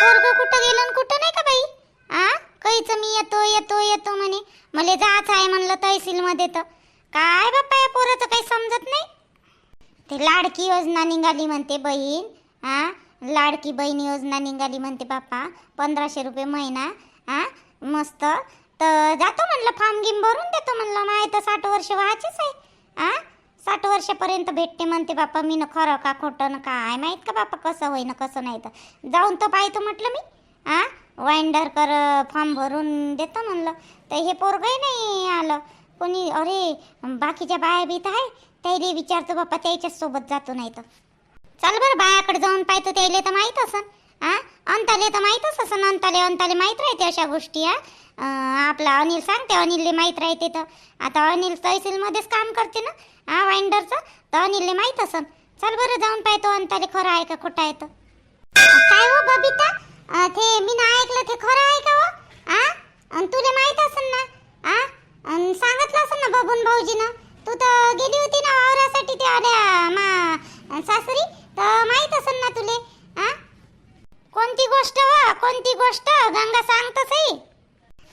पोरग कुठं गेलं आणि कुठं नाही का बाई? आ? काहीच मी येतो येतो येतो म्हणे. मला जायचं आहे म्हणलं तहसील मध्ये तर. काय बाप्पा या पोराचं काही समजत नाही? ते लाडकी योजना निघाली म्हणते बहीण. आ? लाडकी बहीण योजना निघाली म्हणते बाप्पा. पंधराशे रुपये महिना. आ? मस्त. तर जातो म्हणलं फॉर्म गिम भरून देतो म्हणलं. माय तर साठ वर्ष व्हायचीच आहे. आ? साठ वर्षापर्यंत भेटते म्हणते बाप्पा मी न खरं का खोटं ना काय? माहीत का बाप्पा कसं होईन ना कसं नाही तर? जाऊन तर पाहतो म्हटलं मी. आ? वाइंडर कर फॉर्म भरून देतो म्हणलं. तर हे पोरगही नाही आलं. कोणी अरे बाकीच्या बाया बीत आहे. त्याला विचारतो बाप्पा त्याच्याच सोबत जातो नाही तर. चल बरं बायाकडे जाऊन पाहतो त्याला तर माहीत असं आ? अंताले तर माहीतच असं अंताले अंताले माहीत राहते अशा गोष्टी हा आपला अनिल सांगते अनिलले माहीत राहते तर. आता अनिल तहसीलमध्येच काम करते ना हा वाइंडरचं? तर अनिलले माहीत असन. चल बरं जाऊन पाहतो अंताले खरं आहे का खोटं आहे तर. काय हो बबिता? ते मी ना ऐकलं ते खरं आहे का हो? आ? अन तुला माहीत असेल ना? आ? अन सांगितलं असेल ना बबून भाऊजीनं? तू तर गेली होती ना वावरासाठी ते आल्या मा सासरी? तर माहीत असेल ना तुले? कोणती गोष्ट व? कोणती गोष्ट? गंगा सांगत सई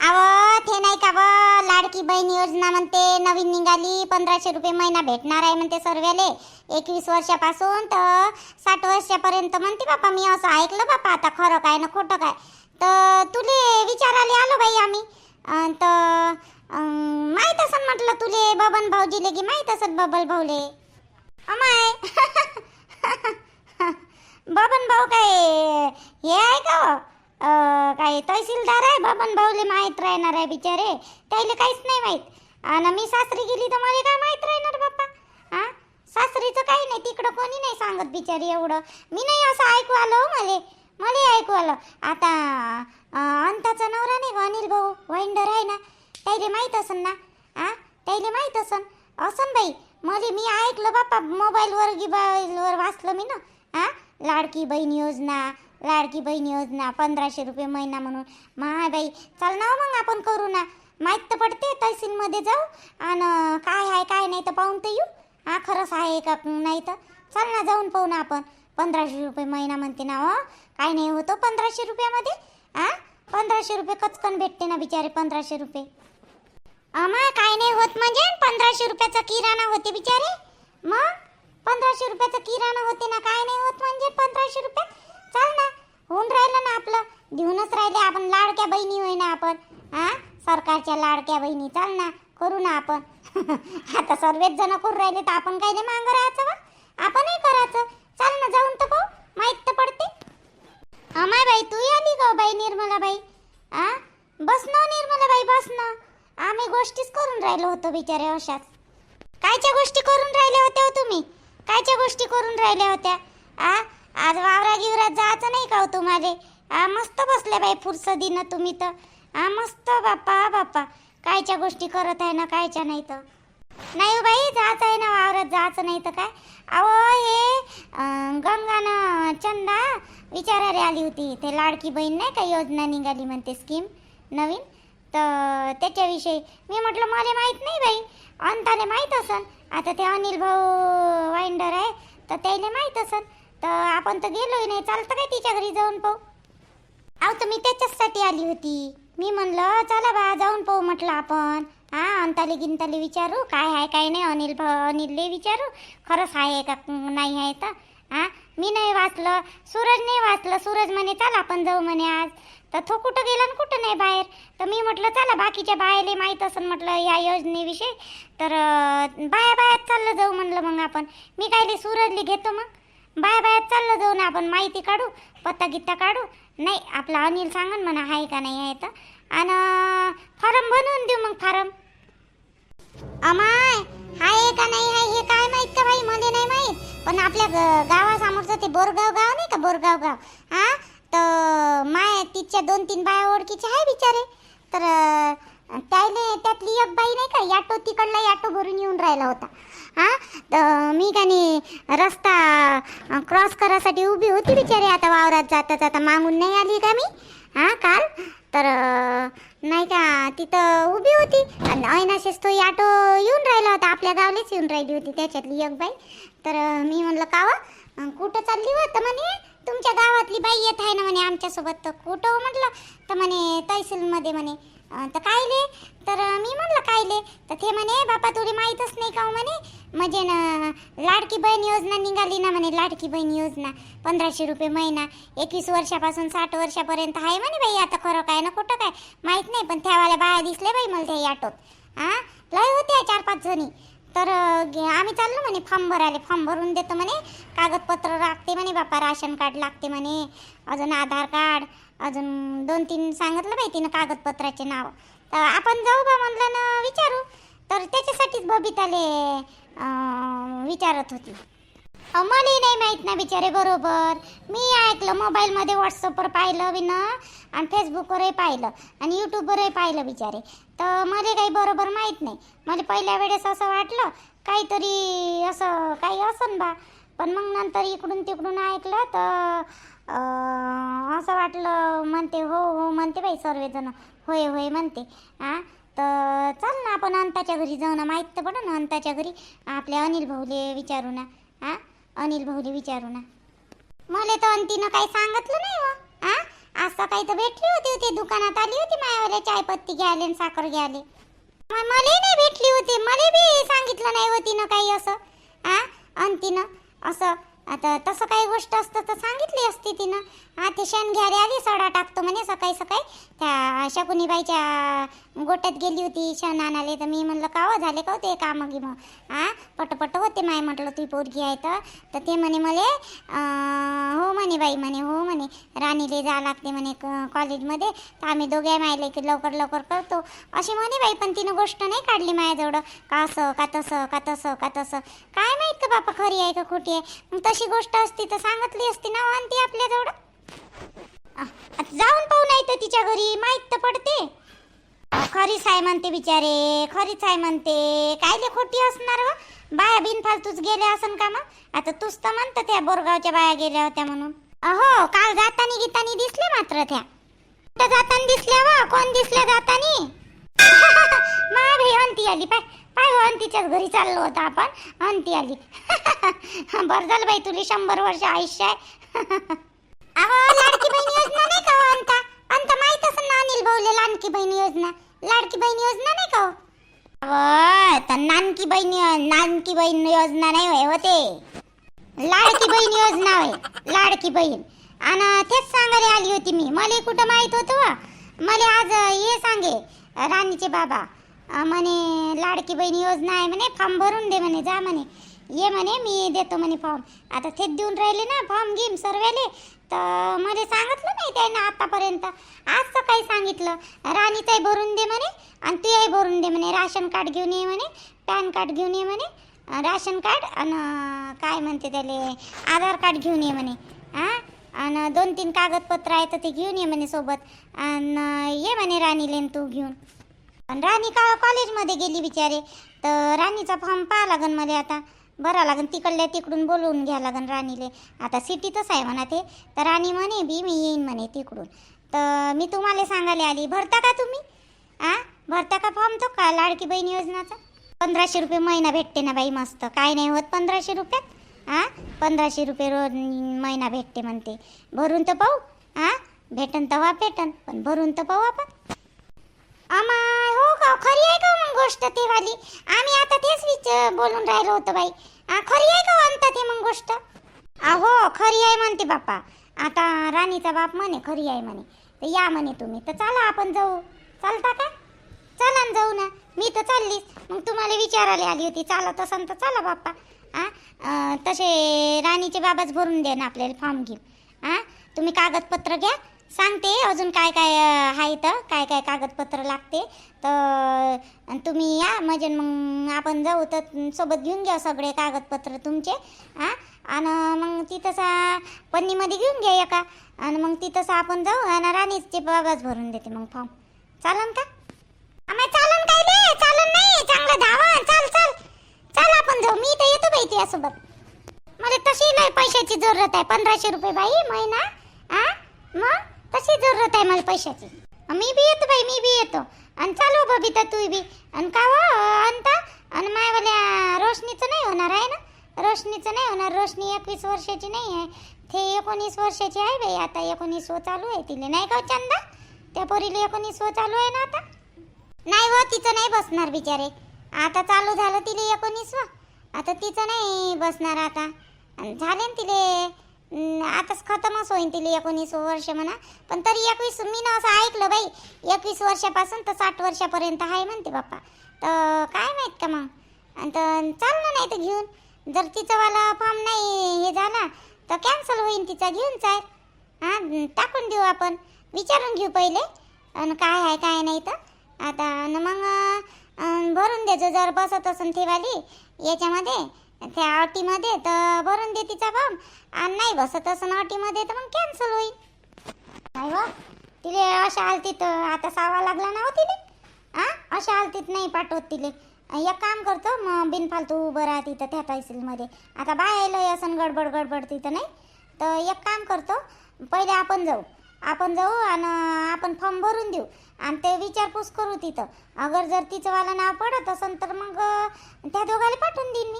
अव ते नाही का व? लाडकी बहीण योजना म्हणते नवीन निघाली पंधराशे रुपये महिना भेटणार आहे म्हणते सर्वेले. एकवीस वर्षापासून तर साठ वर्षापर्यंत म्हणते बापा मी असं ऐकलं बापा आता खरं काय ना खोटं काय? तर तुले विचारायला आलो बाई आम्ही. तर माहीत असं म्हटलं तुले बबन भाऊजीले की माहीत असत बबल भाऊले? अमाय. बबन भाऊ काय हे आहे का हो. काय तहसीलदार आहे बबन भाऊले माहीत राहणार आहे बिचारे. त्याला काहीच नाही माहीत. आणि मी सासरी गेली तर मला काय माहीत राहणार बाप्पा? हा सासरीचं काही नाही तिकडं कोणी नाही सांगत बिचारी एवढं. मी नाही असं ऐकू आलं हो मले. मला ऐकू आलं. आता अंताचा नवरा नाही अनिल भाऊ? वाइंडर आहे ना? त्याला माहीत असन ना? हा त्याला माहीत असन? असन बाई. मला मी ऐकलं बाप्पा मोबाईलवर गिबाईलवर वाचलं मी ना? हा लाडकी बहीण योजना लाडकी बहीण योजना पंधराशे रुपये महिना म्हणून. माय बाई चल ना हो मग आपण करू ना. माहीत तर पडते तहसीलमध्ये जाऊ. आणि काय आहे काय नाही तर पाहून तर येऊ. हा खरंच आहे का नाही तर. चल ना जाऊन पाहू ना आपण. पंधराशे रुपये महिना म्हणते ना हो. काय नाही होतो पंधराशे रुपयामध्ये? हा पंधराशे रुपये कचकन भेटते ना बिचारे पंधराशे रुपये. अमा काय नाही होत म्हणजे? पंधराशे रुपयाचा किराणा होते बिचारे. मग? पंधराशे रुपयाचा किराणा होते ना काय नाही होत म्हणजे पंधराशे रुपयात चाल ना. होऊन राहिलं ना आपलं. देऊनच राहिले आपण लाडक्या बहिणी होय ना आपण. हा सरकारच्या लाडक्या बहिणी. चाल ना करू ना आपण. आता सर्वच जण करू राहिले तर आपण काही नाही मागं राहायचं बा. आपणही करायचं. चाल ना जाऊन तर पाहू. माहीत तर पडते. अमाय बाई तू आली ग बाई निर्मला बाई? आ? बस ना निर्मला बाई बस ना. आम्ही गोष्टीच करून राहिलो होतो बिचारे अशाच. कायच्या गोष्टी करून राहिल्या होत्या हो तुम्ही? कायच्या गोष्टी करून राहिल्या होत्या? आ? आज वावरा गिवरात जायचं नाही का हो तुम्हाला? आ मस्त बसले बाई फुरसदीनं तुम्ही तर. आ मस्त बाप्पा बाप्पा. कायच्या गोष्टी करत आहे ना कायच्या नाही तर. नाही हो बाई जायचं आहे ना वावरात जायचं नाही तर काय? अहो हे गंगानं चंदा विचारायला आली होती. ते लाडकी बहीण नाही का योजना निघाली म्हणते स्कीम नवीन? तर त्याच्याविषयी मी म्हटलं मला माहीत नाही बाई. अंताले माहीत असन. आता ते अनिल भाऊ वाइंडर आहे तर त्याला माहीत असन. तर आपण तर गेलोय नाही चालतं काय तिच्या घरी जाऊन पाहू? अहो तर मी त्याच्याचसाठी आली होती. मी म्हणलं चला बा जाऊन पाहू म्हटलं आपण. हा अंताले गिंताले विचारू काय आहे काय नाही अनिल भा अनिलले विचारू. खरंच आहे का नाही आहे तर? हा मी नाही वाचलं सूरज नाही वाचलं. सूरज म्हणे चला आपण जाऊ म्हणे आज. तर तो कुठं गेला आणि कुठं नाही बाहेर? तर मी म्हटलं चला बाकीच्या बायाले माहीत असेल म्हटलं या योजनेविषयी. तर बाया बायात चाललं जाऊ म्हणलं मग आपण. मी कायले सूरजली घेतो मग? बाय बाय चाललं जाऊ ना आपण माहिती काढू पत्ता गित्ता काढू. नाही आपला अनिल सांगन म्हणा आहे का नाही आहे तर. आणि फारम बनवून देऊ मग फारम. अमाय आहे का नाही आहे हे काय माहीत का बाई मला नाही माहीत. पण आपल्या ग- गावासमोरचं ते बोरगाव गाव नाही का बोरगाव गाव? हा? तर माय तिच्या दोन तीन बाया ओळखीचे आहे बिचारे. तर अं, त्याले त्यातली एक बाई नाही का याटो तिकडला याटो भरून येऊन राहिला होता. हा? तर मी का नाही रस्ता क्रॉस करायसाठी उभी होती बिचारी. आता वावरात जाता जाता मागून नाही आली का मी? हा काल? तर नाही का तिथं उभी होती. आणि ऐनाशेच तो ऑटो येऊन राहिला होता. आपल्या गावलेच येऊन राहिली होती त्याच्यातली एक बाई. तर मी म्हणलं कावा कुठं चालली व तर म्हणे तुमच्या गावातली बाई येत आहे ना म्हणे आमच्यासोबत. तर कुठं हो म्हटलं? तर म्हणे तहसीलमध्ये म्हणे. तर कायले तर मी म्हणलं कायले तर ते म्हणे बापा तुला माहीतच नाही का हो? म्हणे. म्हणजे ना लाडकी बहीण योजना निघाली ना म्हणे लाडकी बहीण योजना. पंधराशे रुपये महिना. एकवीस वर्षापासून साठ वर्षापर्यंत आहे म्हणे बाई आता खरं काय ना कुठं काय? माहीत नाही पण त्यावाल्या बाया दिसले बाई मला त्या ऑटोत. हां लय होत्या चार पाच जणी. तर आम्ही चाललो म्हणे फॉर्म भरायला फॉर्म भरून देतो म्हणे. कागदपत्र लागते म्हणे बापा राशन कार्ड लागते म्हणे. अजून आधार कार्ड अजून दोन तीन सांगितलं बाई तिनं कागदपत्राचे नाव. तर आपण जाऊ बा म्हणलं ना विचारू. तर त्याच्यासाठीच बबिताले विचारत होती. अहो, मलाही नाही माहीत ना बिचारे बरोबर. मी ऐकलं मोबाईलमध्ये व्हॉट्सअपवर पाहिलं विनं आणि फेसबुकवरही पाहिलं आणि यूट्यूबवरही पाहिलं बिचारे. तर मला काही बरोबर माहीत नाही. मला पहिल्या वेळेस असं वाटलं काहीतरी असं काही असन बा. पण मग नंतर इकडून तिकडून ऐकलं तर असं वाटलं म्हणते हो हो म्हणते बाई सर्वजण. होय होय म्हणते. हां तर चल ना आपण अंताच्या घरी जाऊ ना. माहीत तर पडं ना अंताच्या घरी. आपल्या अनिल भाऊले विचारू ना. हां? अनिल भाऊले विचारू ना. मला तर अंतीनं काही सांगितलं नाही हो हां? आज सकाळी तर भेटली होती होती दुकानात. आली होती मायावाले चायपत्ती घ्यायले आणि साखर घ्यायले. मग मलाही नाही भेटली होती. मला बी सांगितलं नाही होती ना काही असं. हां? अंतीनं असं. आता तसं काही गोष्ट असतं तर सांगितली असती तिनं. हा ते शेण घ्यायला आली सडा टाकतो म्हणे सकाळी सकाळी. त्या शकुनीबाईच्या गोट्यात गेली होती शेण आणाले तर मी म्हणलं काव झाले का हो ते कामं मग हा पटपट होते माय म्हटलं तुझी पोरगी आहे तर. तर ते म्हणे मले हो म्हणे बाई म्हणे हो म्हणे. राणीले जा लागते म्हणे क- कॉलेजमध्ये. तर आम्ही दोघे मायले की लवकर लवकर करतो. अशी म्हणे बाई पण तिनं गोष्ट नाही काढली माझ्याजवळ. का असं का तसं का तसं का तसं? काय माहीत का बापा खरी आहे का खोटी आहे? मग तशी गोष्ट असती तर सांगितली असती ना हो आणि ती आपल्याजवळ. आता जाऊन पाहू नाही तर तिच्या घरी. माहीत तर पडते. खरीच आहे म्हणते बिचारे खरीच आहे म्हणते. कायले खोटी असणार हो बाया बिनफालतूच गेल्या असन का मग? आता तूच तर म्हणतं त्या बोरगावच्या बाया गेल्या होत्या म्हणून. अहो काल जातानी गीतानी दिसले मात्र त्या. जाताना दिसल्या वा? कोण दिसल्या जातानी? मा भाई अंती आली. पाय पाय हो अंतीच्याच घरी चाललो होता आपण. अंती आली. बरं झालं बाई तुली शंभर वर्ष आयुष्य आहे. अहो लाडकी बहीण योजना नाही का हो अंता? तर माहीत असेल ना अनिल भाऊले लाडकी बहीण योजना. लाडकी बहीण योजना नाही का हो? अहो, तर नानकी बहीण यो- नानकी बहीण योजना नाही होय होते. लाडकी बहीण योजना होय लाडकी बहीण. आणि तेच सांगायला आली होती मी. मला कुठं माहीत होतं हो? वा मला आज हे सांगे राणीचे बाबा. अं, म्हणे लाडकी बहीण योजना आहे म्हणे फॉर्म भरून दे म्हणे जा म्हणे. ये म्हणे मी देतो म्हणे फॉर्म. आता तेच देऊन राहिले ना फॉर्म घेम सर्वेले. तर मला सांगितलं नाही त्यानं आतापर्यंत. आज सकाळी सांगितलं राणीचाही भरून दे म्हणे आणि तुयाही भरून दे म्हणे. राशन कार्ड घेऊन ये म्हणे पॅन कार्ड घेऊन ये म्हणे राशन कार्ड आणि काय म्हणते त्याले आधार कार्ड घेऊन ये म्हणे. हां आणि दोन तीन कागदपत्र आहेत तर ते घेऊन ये म्हणे सोबत. आणि ये म्हणे राणीले तू घेऊन. आणि राणी का कॉलेजमध्ये गेली बिचारे? तर राणीचा फॉर्म पाहा लागन मला आता. भरा लागन तिकडल्या तिकडून बोलवून घ्या लागन राणीले. आता सिटीतच आहे म्हणा ते. तर राणी म्हणे बी मी येईन म्हणे तिकडून. तर मी तुम्हाला सांगायला आली भरता का तुम्ही? आ? भरता का फॉर्म तो का लाडकी बहीण योजनाचा? पंधराशे रुपये महिना भेटते ना बाई मस्त. काय नाही होत पंधराशे रुपयात? आ? पंधराशे रुपये रोज महिना भेटते म्हणते. भरून तर पाहू. आ? भेटन तवा भेटन पण भरून तर पाहू आपण. अमाय हो का? खरी आहे का मग गोष्ट ती वाली? आम्ही आता तेच विच बोलून राहिलो होतो बाई. आ, खरी आहे का म्हणता ते मग गोष्ट? अहो खरी आहे म्हणते बाप्पा. आता राणीचा बाप म्हणे खरी आहे म्हणे. तर या म्हणे तुम्ही. तर चला आपण जाऊ. चालता का? चला न जाऊ ना. मी तर चाललीच. मग तुम्हाला विचारायला आली होती. चालत असन तर चला बाप्पा. आ अं, तसे राणीचे बाबाच भरून द्या ना आपल्याला फॉर्म घेऊन. आ तुम्ही कागदपत्र घ्या. सांगते अजून काय काय आहे तर काय काय कागदपत्र लागते. तर तुम्ही या म्हणजे मग आपण जाऊ तर सोबत घेऊन घ्या सगळे कागदपत्र तुमचे हां आणि मग तिथंसा पन्नीमध्ये घेऊन घ्या एका. आणि मग तिथंसा आपण जाऊ आणि राणीचे बाबाच भरून देते मग फॉर्म चालन का? आम्ही चालन काय दे चालन नाही चांगलं धावा चाल चाल. चाल आपण जाऊ. मी तर येतो बाई तुझ्यासोबत मला तशी नाही पैशाची जरूरत आहे. पंधराशे रुपये बाई महिना. हां मग? तशी जरूरत आहे मला पैशाची? मी बी येतो बाई मी बी येतो. आणि चालू बबिता तू बी. आणि का हो अंता आणि मायवाल्या रोशनीचं नाही होणार आहे ना? रोशनीचं नाही होणार. रोशनी एकवीस वर्षाची नाही आहे. ते एकोणीस वर्षाची आहे बाई. आता एकोणीस व चालू आहे तिले. नाही का हो चंदा? त्या पोरीला एकोणीस व चालू आहे ना आता? नाही व तिचं नाही बसणार बिचारे. आता चालू झालं तिले एकोणीस व. आता तिचं नाही बसणार आता. झाले ना तिले आताच खतमच होईन तिला एकोणीस वर्ष म्हणा. पण तरी एकवीस मी ना असं ऐकलं बाई एकवीस वर्षापासून तर साठ वर्षापर्यंत आहे म्हणते बाप्पा. तर काय माहीत का मग? आणि तर चाललं नाही तर घेऊन. जर तिचंवाला फॉर्म नाही हे झाला तर कॅन्सल होईन तिचा घेऊन चाल. हां टाकून देऊ आपण. विचारून घेऊ पहिले. आणि काय आहे काय नाही तर. आता न मग भरून देजो जर बसत असून ती वाली याच्यामध्ये. त्या अटीमध्ये तर भरून दे तिचा फॉर्म आणि नाही बसत असं अटीमध्ये तर मग कॅन्सल होईल. नाही व. तिले अशा हालतीत आता सावा लागला ना हो तिले? हा अशा आलतीत नाही पाठवत तिले. एक काम करतो मग बिनफालतू उभं राहा तिथं त्या तहसीलमध्ये. आता बायाला असं गडबड गडबड तिथं नाही? तर एक काम करतो पहिले आपण जाऊ. आपण जाऊ आणि आपण फॉर्म भरून देऊ. आणि ते विचारपूस करू तिथं. अगर जर तिचं वाला नाव पडत असेल तर मग त्या दोघाला पाठवून देईन मी.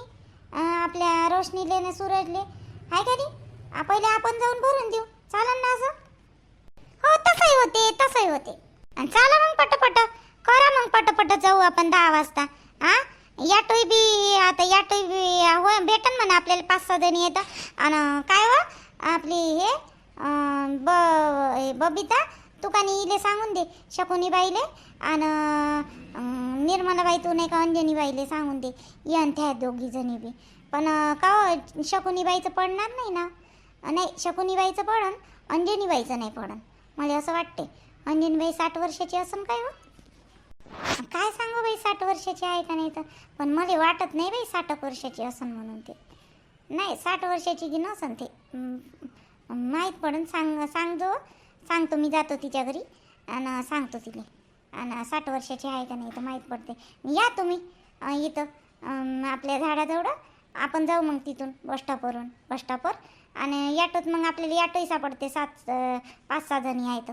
आपल्या रोशनीले ने सूरजले. हाय का नाही पहिले आपण जाऊन भरून देऊ. चालन ना असं. हो तसंही होते तसंही होते. आणि चला मग पटपट. करा मग पटपट जाऊ आपण दहा वाजता. हा याटोय बी आता या टोई बी हो भेटन म्हणा आपल्याला पाच सहा जणी येतं. आणि काय व आपली हे ब बबिता तू का नाही इले सांगून दे शकुनी बाईले आणि निर्मलाबाई तू नाही का अंजनीबाईला सांगून दे. यान त्या दोघी जणी बी. पण का हो, शकुनीबाईचं पडणार नाही ना? नाही शकुनीबाईचं पडन अंजनीबाईचं नाही पडन. मला असं वाटते अंजनीबाई साठ वर्षाची असन काय हो? काय सांगू बाई साठ वर्षाची आहे का नाही तर? पण मला वाटत नाही बाई साठ वर्षाची असन म्हणून ते. नाही साठ वर्षाची की नसन ते. माहीत पडन. सांग सांगतो. सांगतो मी जातो तिच्या घरी. आणि सांगतो तिला. आणि साठ वर्षाची आहे का नाही तर माहीत पडते. या तुम्ही इथं आपल्या झाडाजवळ. आपण जाऊ मग तिथून बसस्टॉपवरून बसस्टॉपवर आणि याटोत मग आपल्याला याटोही सापडते सात पाच सहा जणी आहेत.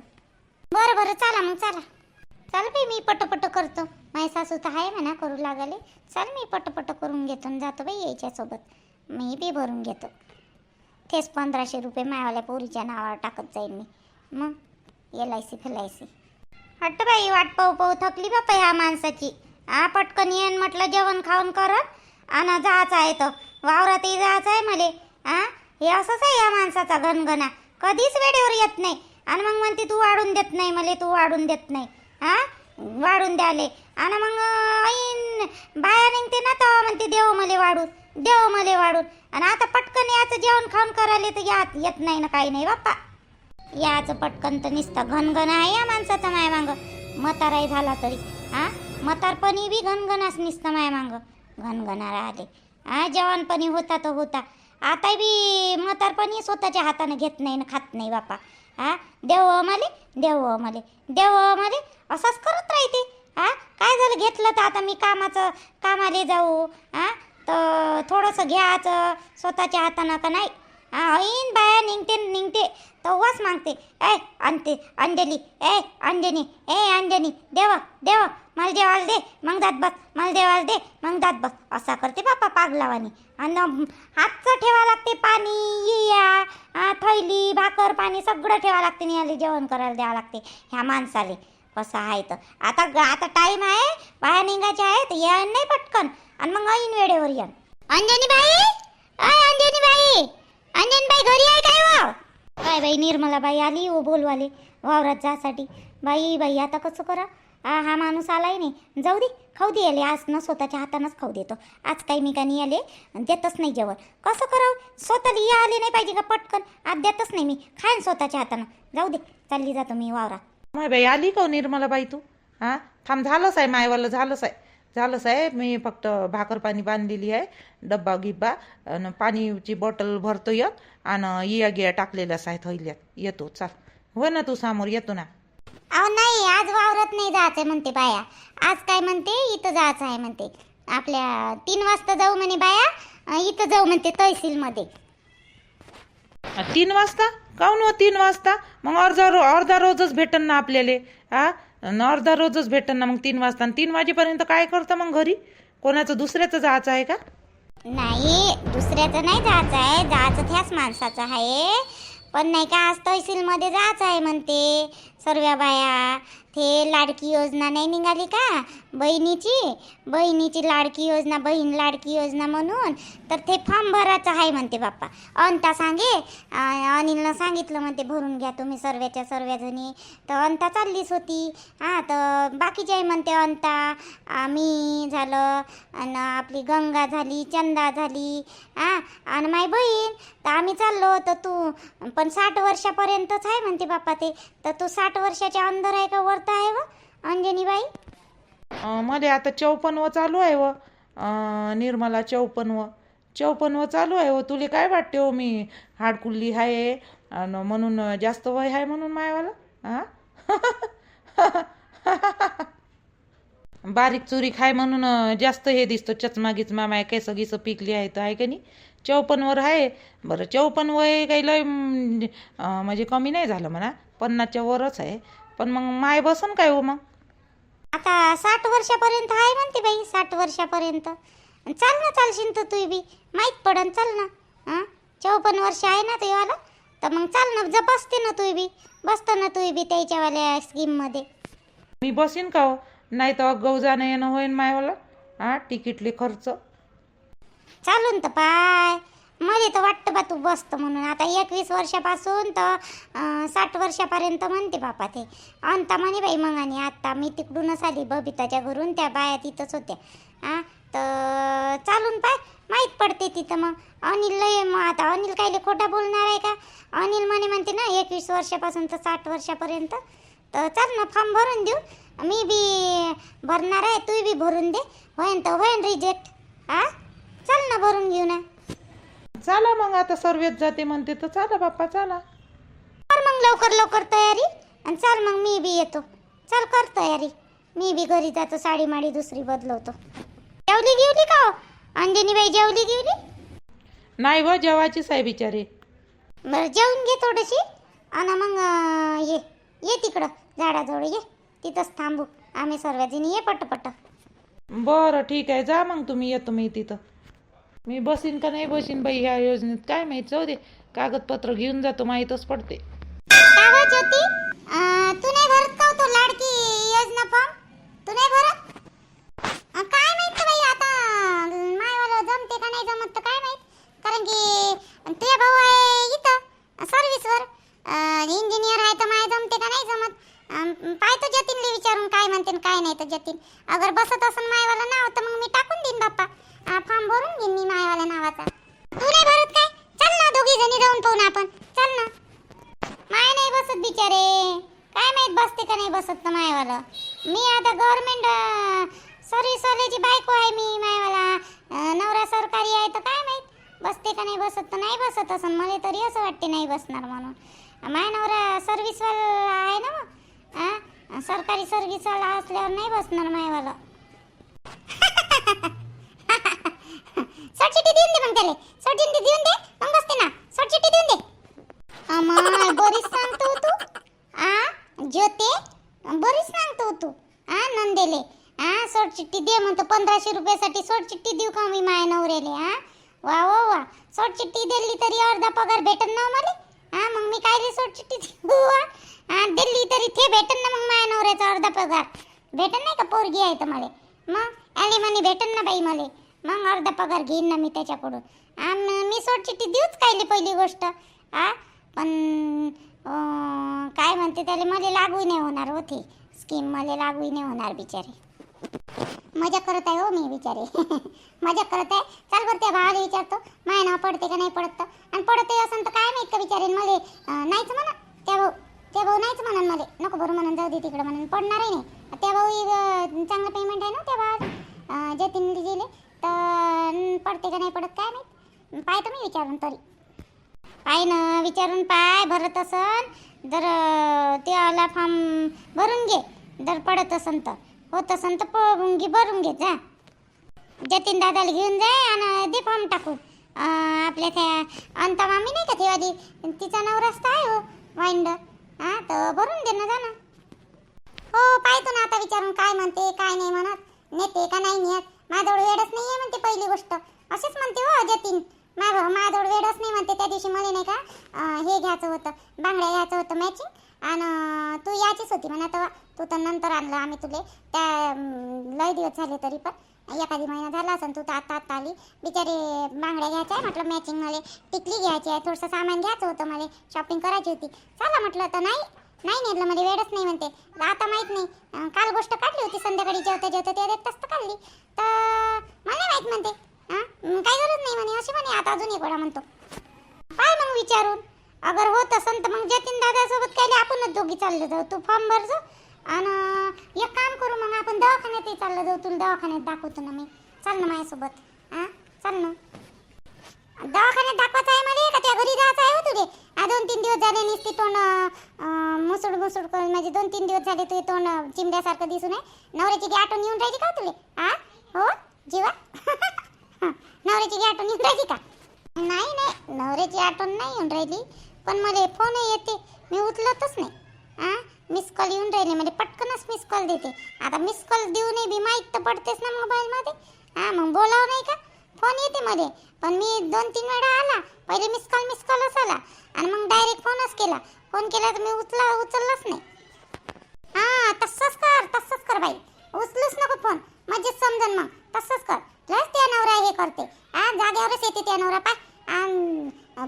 बरं बरं चला मग चला. चाल बाई मी पटपट करतो. माझी सासू तर आहे म्हणा करू लागले. चाल मी पटपट करून घेतो आणि जातो बाई याच्यासोबत. मी बी भरून घेतो. तेच पंधराशे रुपये मायावाल्या पोरीच्या नावावर टाकत जाईन मी. मग एल आय सी फिल आय सी. हट्ट बाई वाट पाहू पाहू थकली बापा ह्या माणसाची. आ पटकन येन म्हटलं जेवण खाऊन करत. आणि जायचं आहे तर. वावरातही जायचं आहे मले. आ हे असंच आहे या माणसाचा घनघना. कधीच वेळेवर येत नाही. आणि मग म्हणते तू वाढून देत नाही मला तू वाढून देत नाही. हा वाढून द्याले. आणि मग ऐन बाया निघते ना तेव्हा म्हणते देव मले वाढून देव मले वाढून. आणि आता पटकन याचं जेवण खाऊन करायला तर यात येत नाही ना काही नाही बाप्पा याचं पटकन तर नुसतं घनघन आहे या माणसाचं माय मांग म्हाताराही झाला तरी. हा म्हातारपणी बी घनघनाच निसतं माय मांग घनघना राहते. हा जवानपणी होता तर होता. आता बी म्हातारपणी स्वतःच्या हाताने घेत नाही ना खात नाही बापा. हा देव मले देव मले देव मले. असंच करत राहते. हा काय झालं? घेतलं तर आता मी कामाचं कामाले जाऊ. हा तर थोडंसं घ्यायचं स्वतःच्या हातानं का नाही? हा ऐन बाया निघते निघते तेव्हाच मागते ए आणते अंजली ए अंजनी ए अंजनी देवा देवा मला देवाला दे मग दात बस मला देवाला दे मग दात बस असा करते बापा पागलावानी आणि हातचं ठेवा लागते पाणी या थैली भाकर पाणी सगळं ठेवा लागते आणि जेवण करायला द्यावं लागते ह्या माणसाले कसं आहे तर आता आता टाईम आहे बाया निघायचे आहे तर येण नाही पटकन आणि मग ऐन वेळेवर येण अंजनी बाई अय अंजनी बाई अंजनबाई घरी आहे काय वाव काय बाई निर्मलाबाई आली ओ बोलवाले वावरात जासाठी. बाई बाई आता कसं करा? आ हा माणूस आलाय नाही. जाऊ दे खाऊ दे याले. आज ना स्वतःच्या हातानंच खाऊ देतो. आज काही मी का नाही आले देतच नाही जेवण. कसं करावं? स्वतःला या आले नाही पाहिजे का पटकन? आज देतच नाही मी. खाईन स्वतःच्या हातानं. जाऊ दे चालली जातो मी वावरात. माय बाई आली का हो निर्मला बाई तू? हा थांब झालंच आहे मायवालं झालंच आहे. झालंच आहे मी फक्त भाकर पाणी बांधलेली आहे डब्बा गिब्बा आणि पाणीची बॉटल भरतो एक आणि इया गिया टाकलेल्याच आहे थैल्यात. येतो चाल. हो ना तू समोर येतो ना. अहो नाही आज वावरात नाही जायचंय म्हणते बाया. आज काय म्हणते इथं जायचं आहे म्हणते. आपल्या तीन वाजता जाऊ म्हणे बाया अं, इथं जाऊ म्हणते तहसीलमध्ये. तीन वाजता? काऊन हो तीन वाजता? मग अर्धा रो अर्धा रोजच भेटन ना आपल्याला हा अर्धा रोजच भेटन ना मग तीन वाजता. आणि तीन वाजेपर्यंत काय करतं मग घरी? कोणाचं दुसऱ्याचं जायचं आहे का? नाही दुसऱ्याचं नाही जायचं आहे. जायचं त्याच माणसाचं आहे. पण नाही का आज तहसीलमध्ये जायचं आहे म्हणते. सर्व बाया ते लाडकी योजना नाही निघाली का? बहिणीची? बहिणीची लाडकी योजना बहीण लाडकी योजना म्हणून. तर ते फॉर्म भरायचं आहे म्हणते बाप्पा. अंता सांगे अनिलनं सांगितलं म्हणते भरून घ्या तुम्ही सर्व्याच्या सर्वजणी तर अंता चाललीच होती. हां तर बाकीचे आहे म्हणते अंता आम्ही झालं आणि आपली गंगा झाली चंदा झाली. हां आणि माय बहीण. तर आम्ही चाललो तर तू. पण साठ वर्षापर्यंतच आहे म्हणते बाप्पा ते. तर तू साठ वर्षाच्या अंदर आहे का वरत आहे व? अंजनीबाई? अं, मध्ये आता चौपन्नव चालू आहे व. अं, निर्मला चौपन्नव चौपन्नव चालू आहे व. तुले काय वाटते हो मी हाडकुल्ली आहे? आणि म्हणून जास्त वय आहे म्हणून मायावाला? हा बारीक चुरी खाय म्हणून अं, जास्त हे दिसतं. चचमा गिचमा माय केस गिस पिकली आहे तर आहे का नाही? चौपन्नवर आहे. बरं चौपन्न वय काही लय अं, म्हणजे कमी नाही झालं म्हणा. पन्नासच्या वरच आहे. पण मग माय बसन काय हो मग? आता साठ वर्षापर्यंत आहे म्हणते बाई साठ वर्षापर्यंत. चाल ना चालशील तर तू बी. माहीत पडन चाल ना. हां? चौपन्न वर्ष आहे ना तुझ्यावाला तर मग चाल ना ज बसते ना तू बी. बसतं ना तू बी त्याच्यावाल्या स्कीममध्ये मी बसीन का हो? नाही तर गौ जाणं येणं होईन मायवाला. हा तिकीटले खर्च. चालून तर पाय. मला तर वाटतं बा तू बसतं म्हणून. आता एकवीस वर्षापासून तर साठ वर्षापर्यंत म्हणते बापा ते. अंता म्हणे बाई मग आणि आता मी तिकडूनच आली बबिताच्या घरून त्या बाया तिथंच होत्या. हां तर चालून पाय माहीत पडते तिथं मग. अनिल लय मग आता अनिल कायले खोटा बोलणार आहे का? अनिल म्हणे म्हणते ना एकवीस वर्षापासून तर साठ वर्षापर्यंत. तर चाल ना फॉर्म भरून देऊ. मी बी भरणार आहे तू बी भरून दे. होईन तर होईन रिजेक्ट हां चल ना भरून घेऊ ना. चला मग आता सर्वेत जाते म्हणते तर चला बाप्पा चला. कर मग लवकर लवकर तयारी आणि चाल मग मी बी येतो. चल कर तयारी. मी बी घरी जातो साडी माडी दुसरी बदलवतो. जेवली गिवली का हो? अंजनीबाई जेवली गिवली नाही व जेवायचीच आहे बिचारे. बरं जेवून घे थोडीशी. आणि मग अं, ये. ये तिकडं झाडाजवळ ये. तिथंच थांबू. आम्ही सर्वजणी ये पटपट. बरं ठीक आहे. जा मग तुम्ही येतो मी तिथं. मी बसीन का नाही बसीन बाई ह्या योजनेत? काय माहीत? जाऊ दे. कागदपत्र घेऊन जातो माहीतच पडते. काय हो ज्योती? अं, तू नाही भरत का हो तो लाडकी योजना फॉर्म तू नाही भरत? अं, काय माहीत बाई आता? मायवाला जमते का नाही जमत तर काय माहीत? कारण की ते भाऊ आहे इथं सर्व्हिसवर इंजिनियर आहे तर माय जमते का नाही जमत? अं, पाहतो जतीनला विचारून काय म्हणते आणि काय नाही तर जतीन अगर बसत असेल मायवाला नाव तर मग मी टाकून फॉर्म मी मायवाला नावाचा. तू नाही भरत काय? चल ना दोघी जणी जाऊन पाहू ना आपण. चल ना. माय नाही बसत बिचारे. काय माहीत बसते का नाही बसत तर मायावाला. मी आता गव्हर्नमेंट सर्व्हिसवाल्याची बायको आहे मी मायावाला. नवरा सरकारी आहे तर काय माहीत? बसते का नाही बसत तर नाही बसत असं. मला तरी असं वाटते नाही बसणार म्हणून. माय नवरा सर्व्हिसवाला आहे ना मग? सरकारी सर्व्हिसवाला असल्यावर नाही बसणार मायवाला. सर्टिटी देऊन दे मग त्याला. सर्टिटी देऊन दे मग बसते ना. सर्टिटी देऊन दे. अमाय बरीच सांगतो तू. आ ज्योते बरीच सांगतो तू. आ नंदेले. आ शॉर्ट चिठ्ठी दे म्हणतो पंधराशे रुपयासाठी शॉर्ट चिठ्ठी देऊ का मी माया नवऱ्याले आ? वा वा वा. शॉर्ट चिठ्ठी दिली तरी अर्धा पगार भेटन ना मला? हा मग मी काय रे चिठ्ठी देऊ हा दिली तरी ते भेटन ना मग माया नवऱ्याचा अर्धा पगार. भेटन नाही का? पोरगी आहे तर मला. मग आली म्हणे भेटन ना बाई मला. मग अर्धा पगार घेईन ना मी त्याच्याकडून. आणि मी सोडचिठ्ठी देऊच कायली पहिली गोष्ट. आ? पण काय म्हणते त्याला मला लागू नाही होणार होते स्कीम मला लागू नाही होणार बिचारे. मजा करत आहे हो मी बिचारे. मजा करत आहे. चाल बरं त्या भावाला विचारतो. माय नाव पडते का नाही पडत आणि पडते असं तर काय माहीत का बिचारे मला नाहीच म्हणा. त्या भाऊ त्या भाऊ नाहीच म्हणन मला. नको बरं म्हणून जाऊ दे तिकडं म्हणून. पडणारही नाही. त्या भाऊ चांगलं पेमेंट आहे ना त्या भावाला? जतीन दिले. तर पडते का नाही पडत काय नाही पाहतो मी विचारून तरी. पाय ना विचारून पाय भरत असन. जर ते आला फॉर्म भरून घे. जर पडत असन तर. होत असन तर पळून घे भरून घे जा. जतीन दादाला घेऊन जाय आणि दे फॉर्म टाकू आपल्या त्या अंता मामी नाही का तेव्हा तिचा नवराच रस्ता आहे हो वाईंड. हा तर भरून दे ना जा ना. हो पाहतो ना आता विचारून काय म्हणते काय नाही म्हणत. नेते का नाही नेत? माझ्याजवळ वेळच नाही आहे म्हणते पहिली गोष्ट. असेच म्हणते हो जतीन. मा माझ्याजवळ वेळच नाही म्हणते. त्या दिवशी मला नाही का हे घ्यायचं होतं बांगड्या घ्यायचं होतं मॅचिंग आणि तू याचीच होती म्हणा. तेव्हा तू तर नंतर आणलं आम्ही तुले. त्या लय दिवस झाले तरी पण. एखादी महिना झाला असं तू तर आता आता आली. बिचारे बांगड्या घ्यायच्या आहे म्हटलं मॅचिंग मला. टिकली घ्यायची आहे थोडंसं सामान घ्यायचं होतं मला. शॉपिंग करायची होती. चला म्हटलं तर नाही नाही नेलं मला वेळच नाही म्हणते. आता माहीत नाही. काल गोष्ट काढली होती संध्याकाळी जेवता जेवता ते एक तर काढली. तर मला माहीत म्हणते. हां? काही गरज नाही म्हणे. अशी म्हणे आता अजून एक वेळा म्हणतो. पाय मग विचारून. अगर होत असन तर मग जतीन दादासोबत काही आपणच दोघी चालले जाऊ. तू फॉर्म भर जाऊ आणि एक काम करू मग आपण दवाखान्यातही चाललं जाऊ. तुला दवाखान्यात दाखवतो ना मी. चाल ना माझ्यासोबत. हां? चाल ना. दवाखान्यात दाखवायचं आहे मला का? त्या घरी जायचं आहे हो तुझे आ दोन तीन दिवस झाले नसते तोंड अं, मुसूड मुसूड करून म्हणजे दोन तीन दिवस झाले तुझे तोंड चिमड्यासारखं दिसून आहे. नवऱ्याची ती आठवण येऊन राहिली का हो तुले? हा? हो? जीवा? नवऱ्याची आठवण येऊन राहिली का? नाही नाही. नवऱ्याची आठवण नाही येऊन राहिली. पण मला फोन येते. मी उचलतच नाही. हा मिस कॉल येऊन राहिले. म्हणजे पटकनच मिस कॉल देते. आता मिस कॉल देऊ नये बी माहीत तर पडतेच ना मोबाईलमध्ये हां मग बोलावं नाही का? फोन येते मध्ये पण मी दोन तीन वेळा आला. पहिले मिस कॉल मिस कॉलच आला. आणि मग डायरेक्ट फोनच केला. फोन केला तर मी उचला उचललाच नाही. हा तसंच कर तसंच कर बाई. उचलूच नको फोन मजेत समजन मग. तसंच कर. लस त्या नवरा हे करते. हा जाग्यावरच येते त्या नवरा पाय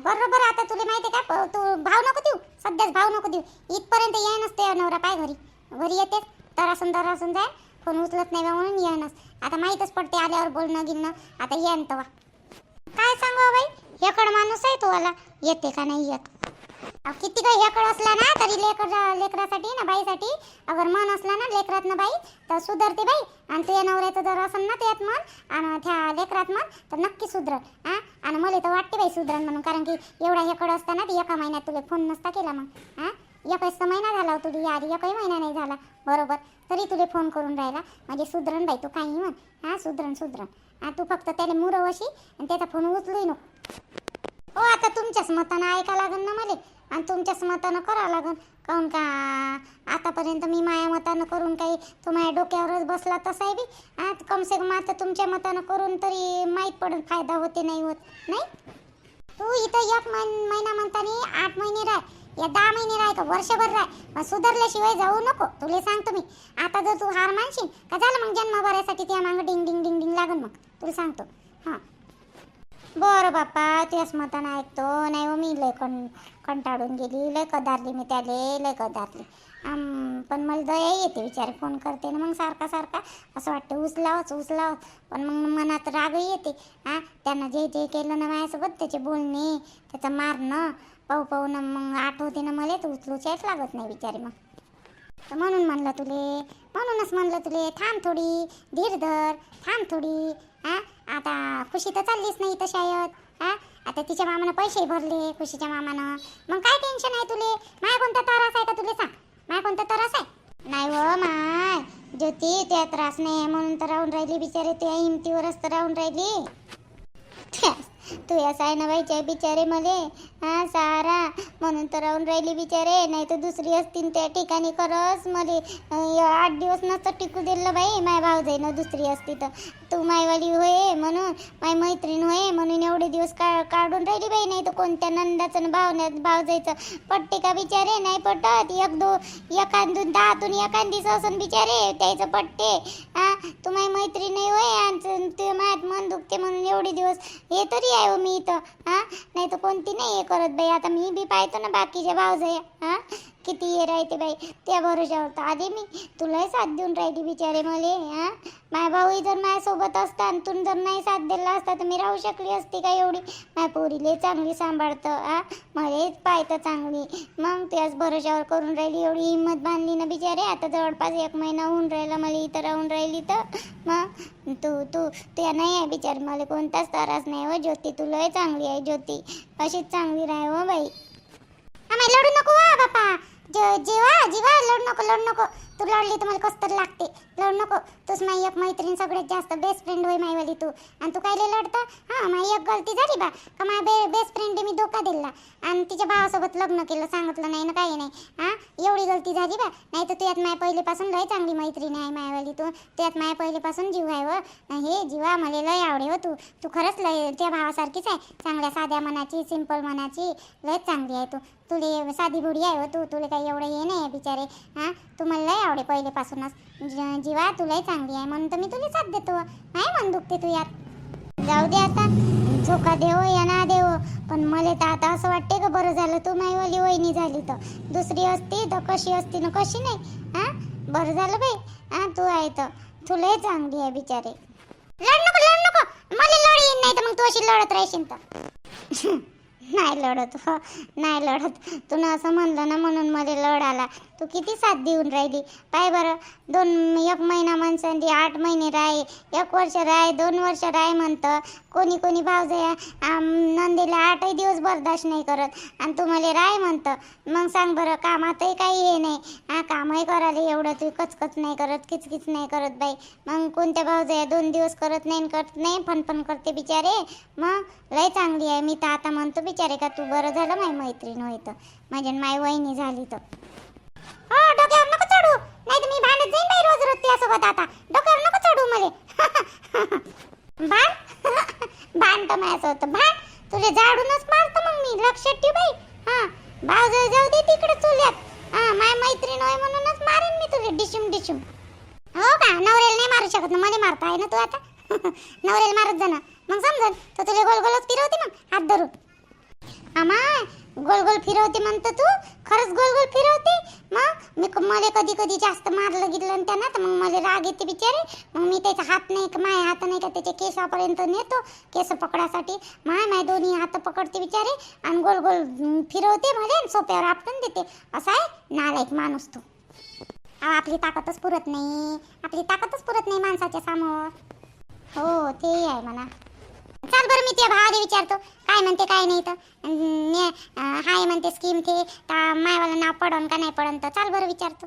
बरोबर आता तुला माहिती आहे का तू भाव नको देऊ. सध्याच भाव नको देऊ. इथपर्यंत येईनच त्या नवरा पाय घरी. घरी येते. दरासून दरासून जाय. फोन उचलत नाही म्हणून म्हणून नस आता माहीतच पडते आल्यावर बोलणं गिरणं आता येईन तवा. काय सांगू हो बाई? हेकड माणूस आहे तो आला. येते का नाही येत? किती काही हेकड असला ना तरी लेकर लेकरासाठी ना बाईसाठी. अगर मन असला ना लेकरात ना बाई तर सुधरते बाई. आणि ते नवऱ्याचं जर असेल ना त्यात मन आणि त्या लेकरात मन तर नक्की सुधरल हां? आणि मला तर वाटते बाई सुधरण म्हणून कारण की एवढा हेकड असताना ती एका महिन्यात तुला फोन नसता केला मग हा? एकच महिना झाला तुझी यार आधी एकही महिना नाही झाला बरोबर? तरी तुला फोन करून राहिला म्हणजे सुधरण बाई तू काही म्हण हा? सुधरण सुधरण हां तू फक्त त्याला मुरव अशी आणि त्याचा फोन उचलू नको. हो आता तुमच्याच मतानं ऐका लागन ना मला. आणि तुमच्याच मतानं करावं लागन. काऊन का? आतापर्यंत मी माया मतानं करून काही तो माझ्या डोक्यावरच बसला तसा आहे बी. आता कम कम आता तुमच्या मतानं करून तरी माहीत पडून फायदा होते नाही होत. नाही? तू इथं एक महिन- महिना म्हणतानी आठ महिने राह या दहा महिने राह का? वर्षभर राह मग सुधारल्याशिवाय जाऊ नको. तुला सांगतो मी. आता जर तू हार मानशील का झालं मग जन्मभरासाठी त्या मागं डिंग डिंग डिंग डिंग लागन मग? तुला सांगतो. हां. बरं बाप्पा तुझ्याच मतानं ऐकतो. नाही हो मी लय कं कंटाळून गेली. लय कदारली मी त्याले लय कदारली. पण मला दया येते विचार फोन करते ना मग सारखा सारखा. असं वाटतं उचलावच उचलावच. पण मग मनात रागही येते. हां त्यांना जे जे केलं ना माझ्यासोबत त्याचे बोलणे त्याचं मारणं पाहू पाहू ना मग आठवते ना मला तर उचलूच लागत नाही विचारी मग. तर म्हणून म्हणलं तुले म्हणूनच म्हणलं तुले थांब थोडी धीर धर थांब थोडी. हा? आता खुशी तर चाललीच नाही तर शायद हा? आता तिच्या मामानं पैसे भरले खुशीच्या मामानं. मग काय टेन्शन आहे तुले? माय कोणता त्रास आहे का तुले सांग? माय कोणता त्रास आहे? नाही हो माय. ज्योती त्या त्रास नाही म्हणून तर राहून राहिली बिचारे. त्या हिमतीवरच तर राहून राहिली. तू या सायनाबाईच्या बिचारे मले. हा सारा. म्हणून तर राहून राहिली बिचारे. नाही तर दुसरी असती त्या ठिकाणी खरंच मले. आठ दिवस नसतं टिकू दिलं बाई. माय भाऊ जाईन हो दुसरी असती तर. तू मायवाली होय म्हणून. माय मैत्रीण होय म्हणून एवढे दिवस का काढून राहिली बाई. नाही तर कोणत्या नंदाचं भावण्यात भाव जायचं. पटते का बिचारे? नाही पटत. एक दो एखादून दहातून एखादीच असून बिचारे. त्याचं पटते. हा तू माय मैत्रीण होय. आणि ते माझ्यात मन दुखते म्हणून एवढे दिवस. हे तरी आहे हो मी इथं हा? नाही तर कोणती नाही हे करत बाई. आता मी बी पाहतो ना बाकीच्या भावजया हा? किती हे राहते बाई? त्या भरोशावर तर आधी मी तुलाही साथ देऊन राहिली बिचारे मले हां? माय भाऊही जर माझ्यासोबत असता आणि तू जर नाही साथ दिला असता तर मी राहू शकली असती का एवढी? माय पोरीले चांगली सांभाळतं आ मलाच पाहतं चांगली. मग त्याच भरोशावर करून राहिली एवढी हिंमत बांधली ना बिचारे? आता जवळपास एक महिना होऊन राहिला मला इथं राहून राहिली तर. मग तू तू त्या नाही आहे बिचारे मला कोणताच त्रास नाही हो ज्योती तुलाही चांगली आहे ज्योती. अशीच चांगली राह हो बाई. आम्ही लढू नको हो, बापा. जे जेवा जेवा लढू नको लढू नको. तू लढली तर मला कसं तरी लागते. लढ नको. तूच माझी एक मैत्रीण सगळ्यात जास्त बेस्ट फ्रेंड होय माईवाली तू. आणि तू कायले लढतं? हां माझी एक गलती झाली बा. का माझ्या बे बेस्ट फ्रेंड मी धोका दिला. आणि तिच्या भावासोबत लग्न केलं सांगितलं नाही ना काही नाही. हां एवढी गलती झाली बा. नाही तर तू यात माझ्या पहिलेपासून लय चांगली मैत्रीण आहे मायावाली तू. तुझ्यात माझ्या पहिलेपासून जीव आहे व. हे जीवा मला लय आवडे व तू. तू खरंच लय त्या भावासारखीच आहे. चांगल्या साध्या मनाची सिंपल मनाची. लय चांगली आहे तू. तुले साधी बुडी आहे हो तू तुला काही एवढं हे नाही आहे बिचारे हां? तू मला लय आवडे पहिलेपासूनच. ज- जीवा तुलाही चांगली आहे म्हणून तर मी तुला साथ देतो. नाही मन दुखते तू यात जाऊ दे आता. झोका देव या ना देव. पण मला तर आता असं वाटते का बरं झालं तू माईवाली वहिनी झाली तर. दुसरी असती तर कशी असती ना कशी नाही हां? बरं झालं बाई. हां तू आहे तर. तुलाही चांगली आहे बिचारे. लढ नको लढ नको. मला लढ येईन नाही तर मग तू अशी लढत राहशील तर. नाही लढत हो. नाही लढत. तू असं म्हणलं ना म्हणून मध्ये लढ आला तू किती साथ देऊन राहिली? पाय बरं. दोन एक महिना माणसांनी आठ महिने राय. एक वर्ष राय दोन वर्ष राय म्हणतं. कोणी कोणी भावजया नंदीला आठही दिवस बर्दाश्त नाही करत. आणि तू मला राय म्हणतं. मग सांग बरं कामातही काही हे नाही. हा कामही करायला एवढं तू कचकच नाही करत किचकिच नाही करत बाई. मग कोणत्या भावजया दोन दिवस करत नाही करत नाही फनफन करते बिचारे? मग लय चांगली आहे. मी तर आता म्हणतो बिचारे का तू बरं झालं माई मैत्रीण होय तर माझ्या माय वहिनी झाली तर हा डोक्यावर नको चढू. नाही तर मी भांडत जाईन बाई रोज रोज त्यासोबत आता. डोक्यावर नको चढू मले. भांड? भांड तर होतं भांड? तुला झाडूनच मारतो मग मी. लक्षात ठेव बाई. हा. भाव जाऊ जाऊ दे तिकडे चुल्यात. हा माय मैत्रीण होय म्हणूनच मारेन मी तुला. डिशुम डिशुम. हो का? नवऱ्याला नाही मारू शकत ना. मला मारता आहे ना तू आता? नवऱ्याला मारत जाणं मग समजल तर तुला गोल गोलच फिरवते मग. हात धरून. अमाय गोल गोल फिरवते म्हणतो तू. खरंच गोल गोल फिरवते. मग मी मला कधी कधी जास्त मारलं गेलं त्यांना तर मग मला राग येते बिचारे. मग मी त्याचा हात नाही का माझ्या हात नाही का त्याच्या केसापर्यंत नेतो केस पकडासाठी. माय माय दोन्ही हात पकडते बिचारे आणि गोल गोल फिरवते मला आणि सोप्यावर आपटून देते. असा आहे नालायक माणूस तू. आपली ताकदच पुरत नाही. आपली ताकदच पुरत नाही माणसाच्या समोर. हो ते आहे म्हणा चाल बरं मी त्या भावाला विचारतो. काय म्हणते काय नाही तर हाय म्हणते स्कीम ते का मायवाला नाव पडन का नाही पडन तर चाल बरं विचारतो.